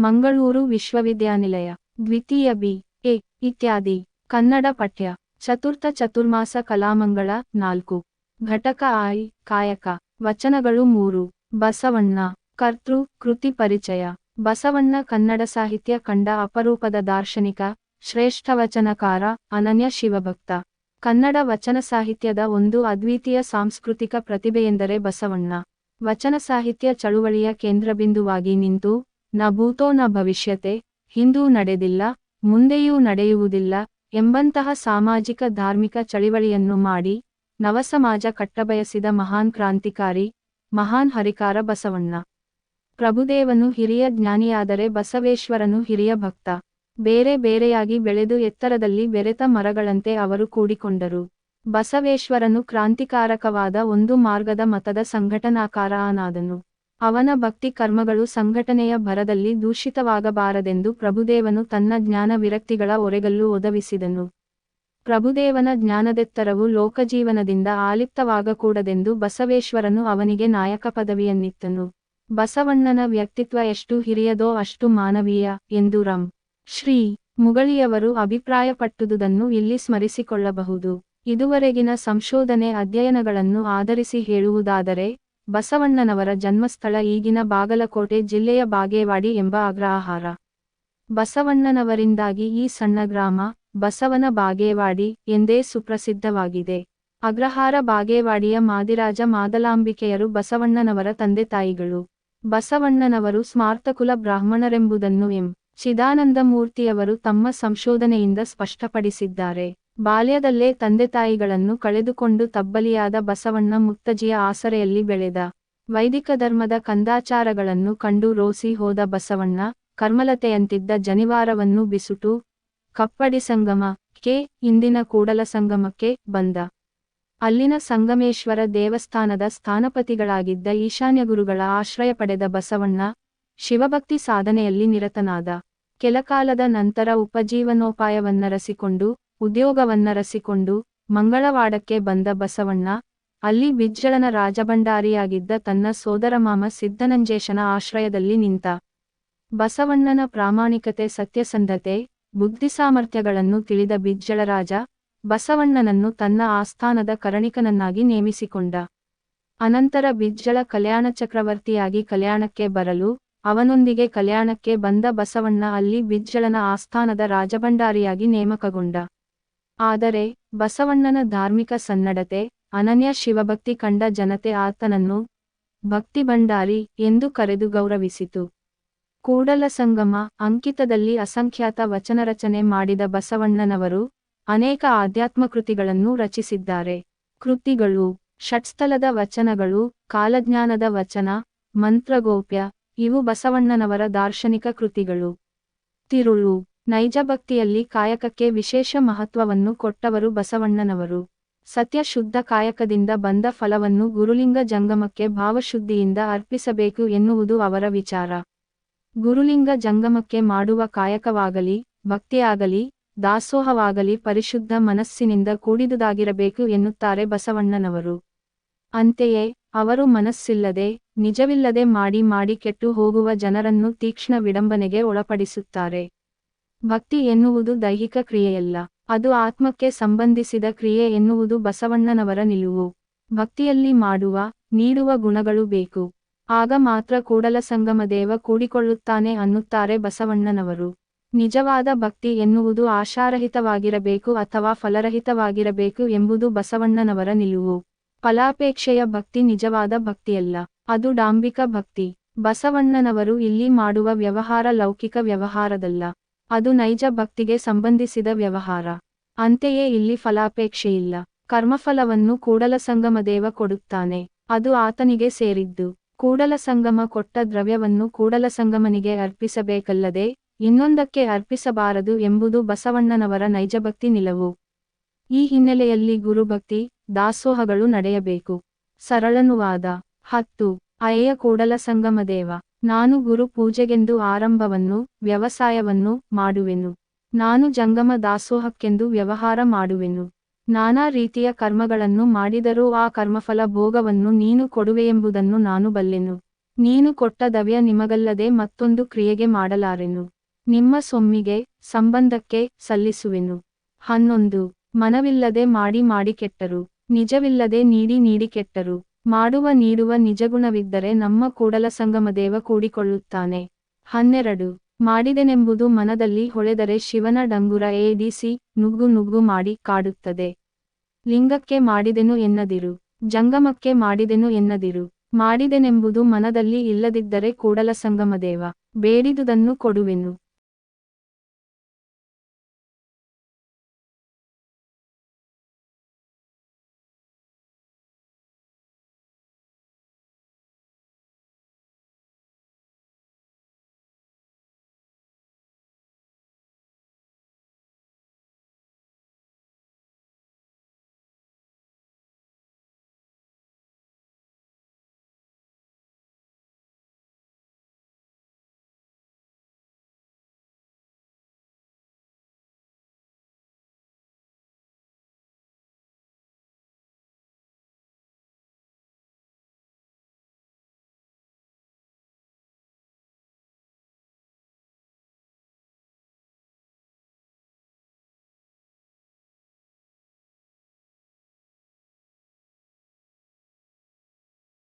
ಮಂಗಳೂರು ವಿಶ್ವವಿದ್ಯಾನಿಲಯ, ದ್ವಿತೀಯ B, A, ಇತ್ಯಾದಿ, ಕನ್ನಡ ಪಠ್ಯ, ಚತುರ್ಥ ಚತುರ್ಮಾಸ ಕಲಾಮಂಗಳ ನಾಲ್ಕು. ಘಟಕ ಆಯ್ ಕಾಯಕ, ವಚನಗಳು ಮೂರು. ಬಸವಣ್ಣ, ಕರ್ತೃ, ಕೃತಿ ಪರಿಚಯ. ಬಸವಣ್ಣ ಕನ್ನಡ ಸಾಹಿತ್ಯ ಕಂಡ ಅಪರೂಪದ ದಾರ್ಶನಿಕ ಶ್ರೇಷ್ಠ ವಚನಕಾರ ಅನನ್ಯ ಶಿವಭಕ್ತ. ಕನ್ನಡ ವಚನ ಸಾಹಿತ್ಯದ ಒಂದು ಅದ್ವಿತೀಯ ಸಾಂಸ್ಕೃತಿಕ ಪ್ರತಿಭೆಯೆಂದರೆ ಬಸವಣ್ಣ. ವಚನ ಸಾಹಿತ್ಯ ಚಳುವಳಿಯ ಕೇಂದ್ರಬಿಂದುವಾಗಿ ನಿಂತು ನ ಭೂತೋ ನ ಭವಿಷ್ಯತೆ, ಹಿಂದೂ ನಡೆದಿಲ್ಲ, ಮುಂದೆಯೂ ನಡೆಯುವುದಿಲ್ಲ ಎಂಬಂತಹ ಸಾಮಾಜಿಕ ಧಾರ್ಮಿಕ ಚಳವಳಿಯನ್ನು ಮಾಡಿ ನವಸಮಾಜ ಕಟ್ಟಬಯಸಿದ ಮಹಾನ್ ಕ್ರಾಂತಿಕಾರಿ, ಮಹಾನ್ ಹರಿಕಾರ ಬಸವಣ್ಣ. ಪ್ರಭುದೇವನು ಹಿರಿಯ ಜ್ಞಾನಿಯಾದರೆ ಬಸವೇಶ್ವರನು ಹಿರಿಯ ಭಕ್ತ. ಬೇರೆ ಬೇರೆಯಾಗಿ ಬೆಳೆದು ಎತ್ತರದಲ್ಲಿ ಬೆರೆತ ಮರಗಳಂತೆ ಅವರು ಕೂಡಿಕೊಂಡರು. ಬಸವೇಶ್ವರನು ಕ್ರಾಂತಿಕಾರಕವಾದ ಒಂದು ಮಾರ್ಗದ ಮತದ ಸಂಘಟನಾಕಾರನಾದನು. ಅವನ ಭಕ್ತಿ ಕರ್ಮಗಳು ಸಂಘಟನೆಯ ಭರದಲ್ಲಿ ದೂಷಿತವಾಗಬಾರದೆಂದು ಪ್ರಭುದೇವನು ತನ್ನ ಜ್ಞಾನ ವಿರಕ್ತಿಗಳ ಒರೆಗಲ್ಲು ಒದಗಿಸಿದನು. ಪ್ರಭುದೇವನ ಜ್ಞಾನದೆತ್ತರವು ಲೋಕಜೀವನದಿಂದ ಆಲಿಪ್ತವಾಗಕೂಡದೆಂದು ಬಸವೇಶ್ವರನು ಅವನಿಗೆ ನಾಯಕ ಪದವಿಯನ್ನಿತ್ತನು. ಬಸವಣ್ಣನ ವ್ಯಕ್ತಿತ್ವ ಎಷ್ಟು ಹಿರಿಯದೋ ಅಷ್ಟು ಮಾನವೀಯ, ಎಂದು ರಂ. ಶ್ರೀ. ಮುಗಳಿಯವರು ಅಭಿಪ್ರಾಯಪಟ್ಟುದುದನ್ನು ಇಲ್ಲಿ ಸ್ಮರಿಸಿಕೊಳ್ಳಬಹುದು. ಇದುವರೆಗಿನ ಸಂಶೋಧನೆ ಅಧ್ಯಯನಗಳನ್ನು ಆಧರಿಸಿ ಹೇಳುವುದಾದರೆ ಬಸವಣ್ಣನವರ ಜನ್ಮಸ್ಥಳ ಈಗಿನ ಬಾಗಲಕೋಟೆ ಜಿಲ್ಲೆಯ ಬಾಗೇವಾಡಿ ಎಂಬ ಅಗ್ರಹಾರ. ಬಸವಣ್ಣನವರಿಂದಾಗಿ ಈ ಸಣ್ಣ ಗ್ರಾಮ, ಬಸವನ ಬಾಗೇವಾಡಿ ಎಂದೇ ಸುಪ್ರಸಿದ್ಧವಾಗಿದೆ. ಅಗ್ರಹಾರ ಬಾಗೇವಾಡಿಯ ಮಾದಿರಾಜ ಮಾದಲಾಂಬಿಕೆಯರು ಬಸವಣ್ಣನವರ ತಂದೆ ತಾಯಿಗಳು. ಬಸವಣ್ಣನವರು ಸ್ಮಾರ್ತಕುಲ ಬ್ರಾಹ್ಮಣರೆಂಬುದನ್ನು ಎಂ. ಚಿದಾನಂದಮೂರ್ತಿಯವರು ತಮ್ಮ ಸಂಶೋಧನೆಯಿಂದ ಸ್ಪಷ್ಟಪಡಿಸಿದ್ದಾರೆ. ಬಾಲ್ಯದಲ್ಲೇ ತಂದೆತಾಯಿಗಳನ್ನು ಕಳೆದುಕೊಂಡು ತಬ್ಬಲಿಯಾದ ಬಸವಣ್ಣ ಮುತ್ತಜಿಯ ಆಸರೆಯಲ್ಲಿ ಬೆಳೆದ ವೈದಿಕ ಧರ್ಮದ ಕಂದಾಚಾರಗಳನ್ನು ಕಂಡು ರೋಸಿ ಹೋದ ಬಸವಣ್ಣ ಕರ್ಮಲತೆಯಂತಿದ್ದ ಜನಿವಾರವನ್ನು ಬಿಸುಟು ಕಪ್ಪಡಿ ಸಂಗಮ ಕೆ ಇಂದಿನ ಕೂಡಲ ಸಂಗಮಕ್ಕೆ ಬಂದ. ಅಲ್ಲಿನ ಸಂಗಮೇಶ್ವರ ದೇವಸ್ಥಾನದ ಸ್ಥಾನಪತಿಗಳಾಗಿದ್ದ ಈಶಾನ್ಯ ಗುರುಗಳ ಆಶ್ರಯ ಪಡೆದ ಬಸವಣ್ಣ ಶಿವಭಕ್ತಿ ಸಾಧನೆಯಲ್ಲಿ ನಿರತನಾದ. ಕೆಲಕಾಲದ ನಂತರ ಉಪಜೀವನೋಪಾಯವನ್ನರಸಿಕೊಂಡು ಉದ್ಯೋಗವನ್ನರಸಿಕೊಂಡು ಮಂಗಳವಾಡಕ್ಕೆ ಬಂದ ಬಸವಣ್ಣ, ಅಲ್ಲಿ ಬಿಜ್ಜಳನ ರಾಜಭಂಡಾರಿಯಾಗಿದ್ದ ತನ್ನ ಸೋದರಮಾಮ ಸಿದ್ದನಂಜೇಶನ ಆಶ್ರಯದಲ್ಲಿ ನಿಂತ. ಬಸವಣ್ಣನ ಪ್ರಾಮಾಣಿಕತೆ, ಸತ್ಯಸಂಧತೆ, ಬುದ್ಧಿಸಾಮರ್ಥ್ಯಗಳನ್ನು ತಿಳಿದ ಬಿಜ್ಜಳರಾಜ ಬಸವಣ್ಣನನ್ನು ತನ್ನ ಆಸ್ಥಾನದ ಕರಣಿಕನನ್ನಾಗಿ ನೇಮಿಸಿಕೊಂಡ. ಅನಂತರ ಬಿಜ್ಜಳ ಕಲ್ಯಾಣ ಚಕ್ರವರ್ತಿಯಾಗಿ ಕಲ್ಯಾಣಕ್ಕೆ ಬರಲು, ಅವನೊಂದಿಗೆ ಕಲ್ಯಾಣಕ್ಕೆ ಬಂದ ಬಸವಣ್ಣ ಅಲ್ಲಿ ಬಿಜ್ಜಳನ ಆಸ್ಥಾನದ ರಾಜಭಂಡಾರಿಯಾಗಿ ನೇಮಕಗೊಂಡ. ಆದರೆ ಬಸವಣ್ಣನ ಧಾರ್ಮಿಕ ಸನ್ನಡತೆ, ಅನನ್ಯ ಶಿವಭಕ್ತಿ ಕಂಡ ಜನತೆ ಆತನನ್ನು ಭಕ್ತಿ ಭಂಡಾರಿ ಎಂದು ಕರೆದು ಗೌರವಿಸಿತು. ಕೂಡಲ ಸಂಗಮ ಅಂಕಿತದಲ್ಲಿ ಅಸಂಖ್ಯಾತ ವಚನರಚನೆ ಮಾಡಿದ ಬಸವಣ್ಣನವರು ಅನೇಕ ಆಧ್ಯಾತ್ಮ ಕೃತಿಗಳನ್ನು ರಚಿಸಿದ್ದಾರೆ. ಕೃತಿಗಳು, ಷಟ್ಸ್ಥಲದ ವಚನಗಳು, ಕಾಲಜ್ಞಾನದ ವಚನ, ಮಂತ್ರಗೋಪ್ಯ, ಇವು ಬಸವಣ್ಣನವರ ದಾರ್ಶನಿಕ ಕೃತಿಗಳು. ತಿರುಳು ನೈಜ ಭಕ್ತಿಯಲ್ಲಿ ಕಾಯಕಕ್ಕೆ ವಿಶೇಷ ಮಹತ್ವವನ್ನು ಕೊಟ್ಟವರು ಬಸವಣ್ಣನವರು. ಸತ್ಯ ಶುದ್ಧ ಕಾಯಕದಿಂದ ಬಂದ ಫಲವನ್ನು ಗುರುಲಿಂಗ ಜಂಗಮಕ್ಕೆ ಭಾವಶುದ್ಧಿಯಿಂದ ಅರ್ಪಿಸಬೇಕು ಎನ್ನುವುದು ಅವರ ವಿಚಾರ. ಗುರುಲಿಂಗ ಜಂಗಮಕ್ಕೆ ಮಾಡುವ ಕಾಯಕವಾಗಲಿ, ಭಕ್ತಿಯಾಗಲಿ, ದಾಸೋಹವಾಗಲಿ ಪರಿಶುದ್ಧ ಮನಸ್ಸಿನಿಂದ ಕೂಡಿದುದಾಗಿರಬೇಕು ಎನ್ನುತ್ತಾರೆ ಬಸವಣ್ಣನವರು. ಅಂತೆಯೇ, ಅವರು ಮನಸ್ಸಿಲ್ಲದೆ, ನಿಜವಿಲ್ಲದೆ ಮಾಡಿ ಮಾಡಿ ಕೆಟ್ಟು ಹೋಗುವ ಜನರನ್ನು ತೀಕ್ಷ್ಣ ವಿಡಂಬನೆಗೆ ಒಳಪಡಿಸುತ್ತಾರೆ. ಭಕ್ತಿ ಎನ್ನುವುದು ದೈಹಿಕ ಕ್ರಿಯೆಯಲ್ಲ, ಅದು ಆತ್ಮಕ್ಕೆ ಸಂಬಂಧಿಸಿದ ಕ್ರಿಯೆ ಎನ್ನುವುದು ಬಸವಣ್ಣನವರ ನಿಲುವು. ಭಕ್ತಿಯಲ್ಲಿ ಮಾಡುವ, ನೀಡುವ ಗುಣಗಳು ಬೇಕು. ಆಗ ಮಾತ್ರ ಕೂಡಲ ಸಂಗಮ ದೇವ ಕೂಡಿಕೊಳ್ಳುತ್ತಾನೆ ಅನ್ನುತ್ತಾರೆ ಬಸವಣ್ಣನವರು. ನಿಜವಾದ ಭಕ್ತಿ ಎನ್ನುವುದು ಆಶಾರಹಿತವಾಗಿರಬೇಕು ಅಥವಾ ಫಲರಹಿತವಾಗಿರಬೇಕು ಎಂಬುದು ಬಸವಣ್ಣನವರ ನಿಲುವು. ಫಲಾಪೇಕ್ಷೆಯ ಭಕ್ತಿ ನಿಜವಾದ ಭಕ್ತಿಯಲ್ಲ, ಅದು ಡಾಂಬಿಕ ಭಕ್ತಿ. ಬಸವಣ್ಣನವರು ಇಲ್ಲಿ ಮಾಡುವ ವ್ಯವಹಾರ ಲೌಕಿಕ ವ್ಯವಹಾರದಲ್ಲ. ಅದು ನೈಜ ಭಕ್ತಿಗೆ ಸಂಬಂಧಿಸಿದ ವ್ಯವಹಾರ. ಅಂತೆಯೇ ಇಲ್ಲಿ ಫಲಾಪೇಕ್ಷೆಯಿಲ್ಲ ಕರ್ಮಫಲವನ್ನು ಕೂಡಲ ಸಂಗಮದೇವ ಕೊಡುತ್ತಾನೆ. ಅದು ಆತನಿಗೆ ಸೇರಿದ್ದು. ಕೂಡಲ ಸಂಗಮ ಕೊಟ್ಟ ದ್ರವ್ಯವನ್ನು ಕೂಡಲ ಸಂಗಮನಿಗೆ ಅರ್ಪಿಸಬೇಕಲ್ಲದೆ, ಇನ್ನೊಂದಕ್ಕೆ ಅರ್ಪಿಸಬಾರದು ಎಂಬುದು ಬಸವಣ್ಣನವರ ನೈಜಭಕ್ತಿ ನಿಲವು. ಈ ಹಿನ್ನೆಲೆಯಲ್ಲಿ ಗುರುಭಕ್ತಿ, ದಾಸೋಹಗಳು ನಡೆಯಬೇಕು. ಸರಳನುವಾದ. ಹತ್ತು. ಅಯ್ಯ ಕೂಡಲ ಸಂಗಮದೇವ ನಾನು ಗುರು ಪೂಜೆಗೆಂದು ಆರಂಭವನ್ನು, ವ್ಯವಸಾಯವನ್ನು ಮಾಡುವೆನು. ನಾನು ಜಂಗಮ ದಾಸೋಹಕ್ಕೆಂದು ವ್ಯವಹಾರ ಮಾಡುವೆನು. ನಾನಾ ರೀತಿಯ ಕರ್ಮಗಳನ್ನು ಮಾಡಿದರೂ ಆ ಕರ್ಮಫಲ ಭೋಗವನ್ನು ನೀನು ಕೊಡುವೆಯೆಂಬುದನ್ನು ನಾನು ಬಲ್ಲೆನು. ನೀನು ಕೊಟ್ಟ ದವ್ಯ ನಿಮಗಲ್ಲದೆ ಮತ್ತೊಂದು ಕ್ರಿಯೆಗೆ ಮಾಡಲಾರೆನು. ನಿಮ್ಮ ಸೊಮ್ಮಿಗೆ, ಸಂಬಂಧಕ್ಕೆ ಸಲ್ಲಿಸುವೆನು. ಹನ್ನೊಂದು. ಮನವಿಲ್ಲದೆ ಮಾಡಿ ಮಾಡಿ ಕೆಟ್ಟರು. ನಿಜವಿಲ್ಲದೆ ನೀಡಿ ನೀಡಿ ಕೆಟ್ಟರು. ಮಾಡುವ ನೀಡುವ ನಿಜಗುಣವಿದ್ದರೆ ನಮ್ಮ ಕೂಡಲ ಸಂಗಮದೇವ ಕೂಡಿಕೊಳ್ಳುತ್ತಾನೆ. ಹನ್ನೆರಡು. ಮಾಡಿದೆನೆಂಬುದು ಮನದಲ್ಲಿ ಹೊಳೆದರೆ ಶಿವನ ಡಂಗುರ ಏಡಿಸಿ ನುಗ್ಗು ನುಗ್ಗು ಮಾಡಿ ಕಾಡುತ್ತದೆ. ಲಿಂಗಕ್ಕೆ ಮಾಡಿದೆನು ಎನ್ನದಿರು. ಜಂಗಮಕ್ಕೆ ಮಾಡಿದೆನು ಎನ್ನದಿರು. ಮಾಡಿದೆನೆಂಬುದು ಮನದಲ್ಲಿ ಇಲ್ಲದಿದ್ದರೆ ಕೂಡಲ ಸಂಗಮದೇವ. ಬೇಡಿದುದನ್ನು ಕೊಡುವೆನು.